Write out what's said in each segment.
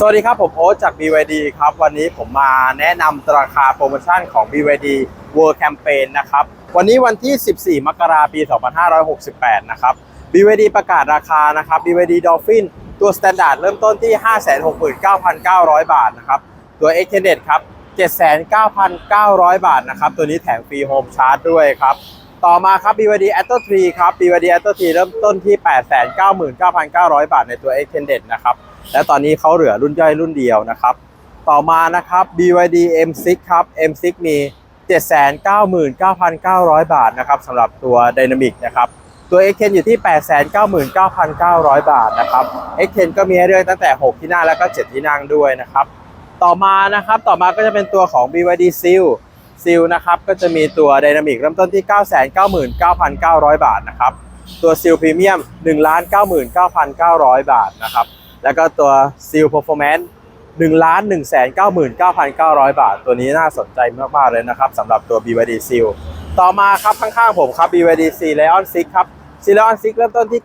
สวัสดีครับ ผมโอ๊ตจาก BYD ครับ วันนี้ผมมาแนะนำราคาโปรโมชั่นของ BYD World Campaign นะครับ วันนี้วันที่ 14 มกราคมปี 2568 นะครับ BYD ประกาศราคานะครับ BYD Dolphin ตัว Standard เริ่มต้นที่ 569,900 บาทนะครับ ตัว Extended ครับ 79,900 บาทนะครับ ตัวนี้แถมฟรีโฮมชาร์จด้วยครับ ต่อมาครับ BYD Atto 3ครับ BYD Atto 3เริ่มต้นที่ 899,900 บาทในตัว Extended นะครับ และตอนนี้เขาเหลือรุ่นย่อยรุ่นเดียวนะครับ ต่อมานะครับ BYD M6 ครับ M6 มี 799,900 บาทนะครับสำหรับตัว Dynamic นะครับตัว X10 อยู่ที่ 899,900 บาทนะครับ X10 ก็มีให้เลือกตั้งแต่ 6 ที่นั่งแล้วก็ 7 ที่นั่งด้วยนะครับ ต่อมานะครับต่อมาก็จะเป็นตัวของ BYD Seal Seal นะครับก็จะมีตัว Dynamic เริ่มต้นที่ 999,900 บาทนะครับ ตัว Seal Premium 1,99,900 บาทนะครับ แล้วก็ตัว Seal Performance 1 199,900 บาท ตัวนี้น่าสนใจมากๆเลยนะครับสำหรับตัว BYD Seal ต่อมาครับข้างๆผมครับ BYD C Leon 6ครับ C Leon 6เริ่มต้นที่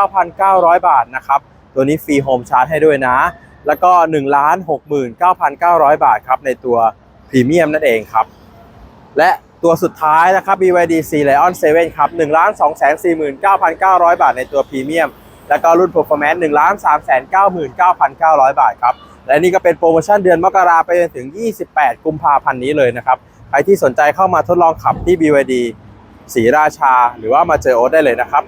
969,900 บาทนะครับตัวนี้ฟรีโฮมชาร์จให้ด้วยนะ แล้วก็ 1 6 9 9 0 0 บาทครับในตัวพรีเมียมนั่นเองครับ และตัวสุดท้ายนะครับ BYD C Lion 7 ครับ 1 249,900 บาทในตัวพรีเมียม แล้วก็รุ่น Performance 1ล้าน399,900 บาทครับ และนี่ก็เป็นโปรโมชั่นเดือนมกราไปจนถึง 28 กุมภาพันธ์นี้เลยนะครับ ใครที่สนใจเข้ามาทดลองขับที่ BYD ศรีราชา หรือว่ามาเจอโอ๊ตได้เลยนะครับ